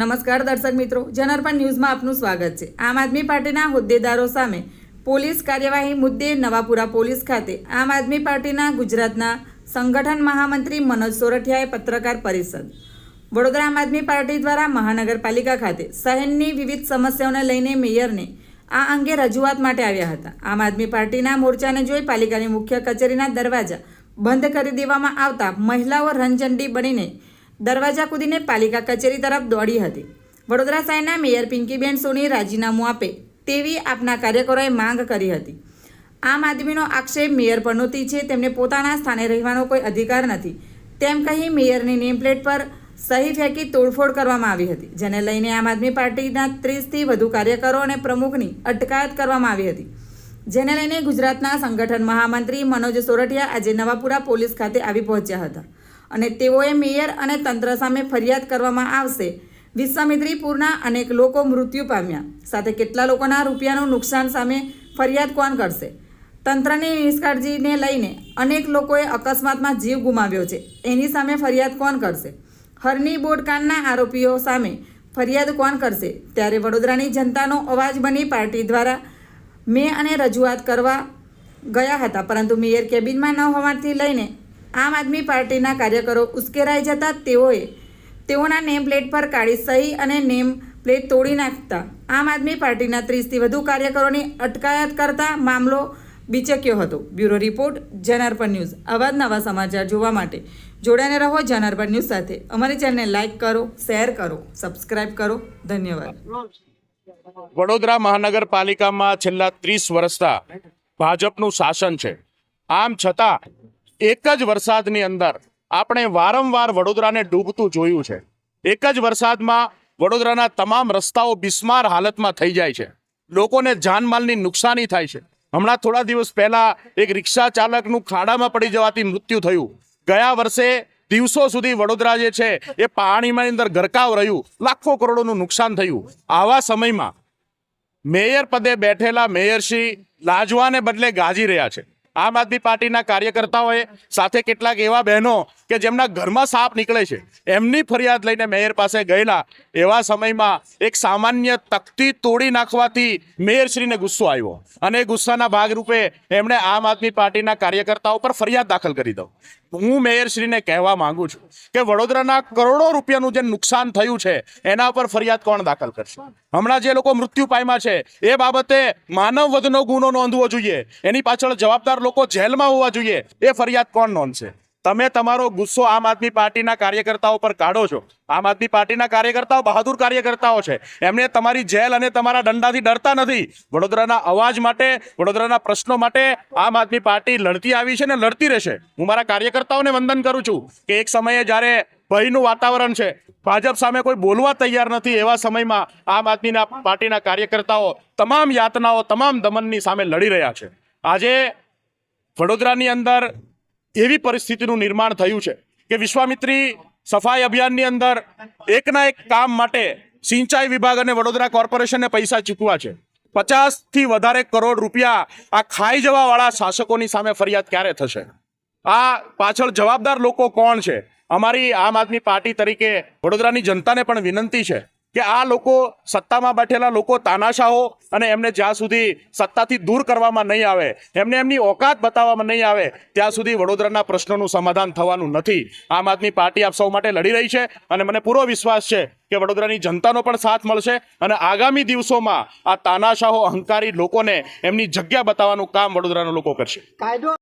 નમસ્કાર દર્શક મિત્રો, જનરપણ ન્યૂઝમાં આપનું સ્વાગત છે. આમ આદમી પાર્ટીના હોદ્દેદારો સામે પોલીસ કાર્યવાહી મુદ્દે નવાપુરા પોલીસ ખાતે આમ આદમી પાર્ટીના ગુજરાતના સંગઠન મહામંત્રી મનોજ સોરઠિયાએ પત્રકાર પરિષદ. વડોદરા આમ આદમી પાર્ટી દ્વારા મહાનગરપાલિકા ખાતે શહેરની વિવિધ સમસ્યાઓને લઈને મેયરને આ અંગે રજૂઆત માટે આવ્યા હતા. આમ આદમી પાર્ટીના મોરચાને જોઈ પાલિકાની મુખ્ય કચેરીના દરવાજા બંધ કરી દેવામાં આવતા મહિલાઓ રણચંડી બનીને દરવાજા કૂદીને પાલિકા કચેરી તરફ દોડી હતી. વડોદરા શહેરના મેયર પિંકીબેન સોની રાજીનામું આપે તેવી આપના કાર્યકરોએ માંગ કરી હતી. આમ આદમીનો આક્ષેપ મેયર પર છે, તેમને પોતાના સ્થાને રહેવાનો કોઈ અધિકાર નથી. તેમ કહી મેયરની નેમ પ્લેટ પર સહી ફેંકી તોડફોડ કરવામાં આવી હતી, જેને લઈને આમ આદમી પાર્ટીના ત્રીસથી વધુ કાર્યકરો અને પ્રમુખની અટકાયત કરવામાં આવી હતી. જેને લઈને ગુજરાતના સંગઠન મહામંત્રી મનોજ સોરઠિયા આજે નવાપુરા પોલીસ ખાતે આવી પહોંચ્યા હતા. અને તેઓએ મેયર અને તંત્ર સામે ફરિયાદ કરવામાં આવશે. વિશ્વામિત્રીપુરના અનેક લોકો મૃત્યુ પામ્યા. સાથે કેટલા લોકોના રૂપિયાનું નુકસાન સામે ફરિયાદ કોણ કરશે? તંત્રની નિષ્કાળજીને લઈને અનેક લોકોએ અકસ્માતમાં જીવ ગુમાવ્યો છે. એની સામે ફરિયાદ કોણ કરશે? હરની બોટકાંડના આરોપીઓ સામે ફરિયાદ કોણ કરશે? ત્યારે વડોદરાની જનતાનો અવાજ બની પાર્ટી દ્વારા મેં અને રજૂઆત કરવા ગયા હતા. પરંતુ મેયર કેબિનમાં ન હોવાથી લઈને આમ આદમી પાર્ટીના કાર્યકરો ઉશ્કેરાઈ જતા તેઓએ તેઓના નેમ પ્લેટ પર કાળી સહી અને નેમ પ્લેટ તોડી નાખતા આમ આદમી પાર્ટીના ત્રીસથી વધુ કાર્યકરોની અટકાયત કરતા મામલો બીચક્યો હતો. Bureau report, Janarpan news. આવા જ નવા સમાચાર જોવા માટે જોડાઈને રહો જનાર્પણ ન્યૂઝ સાથે. અમારી ચેનલને લાઇક કરો, શેર કરો, સબસ્ક્રાઇબ કરો. ધન્યવાદ. વડોદરા મહાનગરપાલિકામાં છેલ્લા ત્રીસ વર્ષના ભાજપનું શાસન છે. આમ છતાં એક જ વરસાદની અંદર આપણે વારંવાર વડોદરાને ડૂબતું જોયું છે. એક જ વરસાદમાં વડોદરાના તમામ રસ્તાઓ બિસ્માર હાલતમાં થઈ જાય છે. લોકોને જાનમાલની નુકસાની થાય છે. હમણાં થોડા દિવસ પહેલા એક રિક્ષા ચાલકનું ખાડામાં પડી જવાથી મૃત્યુ થયું. ગયા વર્ષે દિવસો સુધી વડોદરા જે છે એ પાણીમાં અંદર ગરકાવ રહ્યું. લાખો કરોડોનું નુકસાન થયું. આવા સમયમાં મેયર પદે બેઠેલા મેયરશ્રી લાજવાને બદલે ગાજી રહ્યા છે. આમ આદમી પાર્ટીના કાર્યકર્તાઓએ સાથે કેટલાક એવા બહેનો કે જેમના ઘરમાં સાપ નીકળે છે, એમની ફરિયાદ લઈને મેયર પાસે ગયેલા એવા સમયમાં એક સામાન્ય તકતી તોડી નાખવાથી મેયરશ્રીને ગુસ્સો આવ્યો. અને ગુસ્સાના ભાગરૂપે એમણે આમ આદમી પાર્ટીના કાર્યકર્તાઓ પર ફરિયાદ દાખલ કરી દઉં. હું મેયરશ્રીને કહેવા માંગુ છું કે વડોદરાના કરોડો રૂપિયાનું જે નુકસાન થયું છે, એના પર ફરિયાદ કોણ દાખલ કરશે? હમણાં જે લોકો મૃત્યુ પામ્યા છે, એ બાબતે માનવ વધનો ગુનો નોંધવો જોઈએ. એની પાછળ જવાબદાર લોકો જેલમાં હોવા જોઈએ. એ ફરિયાદ કોણ નોંધશે? તમે તમારો ગુસ્સો આમ આદમી પાર્ટીના કાર્યકર્તાઓ પર કાઢો છો. આમ આદમી પાર્ટીના કાર્યકર્તાઓ બહાદુર કાર્યકર્તાઓ છે. એમને તમારી જેલ અને તમારા દંડાથી ડરતા નથી. વડોદરાના અવાજ માટે, વડોદરાના પ્રશ્નો માટે આમ આદમી પાર્ટી લડતી આવી છે ને લડતી રહેશે. હું મારા કાર્યકર્તાઓને વંદન કરું છું કે એક સમયે જ્યારે ભયનું વાતાવરણ છે, ભાજપ સામે કોઈ બોલવા તૈયાર નથી એવા સમયમાં આમ આદમીના પાર્ટીના કાર્યકર્તાઓ તમામ યાતનાઓ, તમામ દમનની સામે લડી રહ્યા છે. આજે વડોદરાની અંદર એવી પરિસ્થિતિનું નિર્માણ થયું છે કે વિશ્વામિત્રી સફાઈ અભિયાનની અંદર એકના એક કામ માટે સિંચાઈ વિભાગ અને વડોદરા કોર્પોરેશનને પૈસા ચૂકવા છે. પચાસથી વધારે કરોડ રૂપિયા આ ખાઈ જવાવાળા શાસકોની સામે ફરિયાદ ક્યારે થશે? આ પાછળ જવાબદાર લોકો કોણ છે? અમારી આમ આદમી પાર્ટી તરીકે વડોદરાની જનતાને પણ વિનંતી છે કે આ લોકો સત્તામાં બેઠેલા લોકો તાનાશાહો અને એમને જ્યાં સુધી સત્તાથી દૂર કરવામાં નહીં આવે, એમને એમની ઓકાત બતાવવામાં નહીં આવે, ત્યાં સુધી વડોદરાના પ્રશ્નોનું સમાધાન થવાનું નથી. આમ આદમી પાર્ટી આપ સૌ માટે લડી રહી છે અને મને પૂરો વિશ્વાસ છે કે વડોદરાની જનતાનો પણ સાથ મળશે અને આગામી દિવસોમાં આ તાનાશાહો અહંકારી લોકોને એમની જગ્યા બતાવવાનું કામ વડોદરાના લોકો કરશે. કાયદો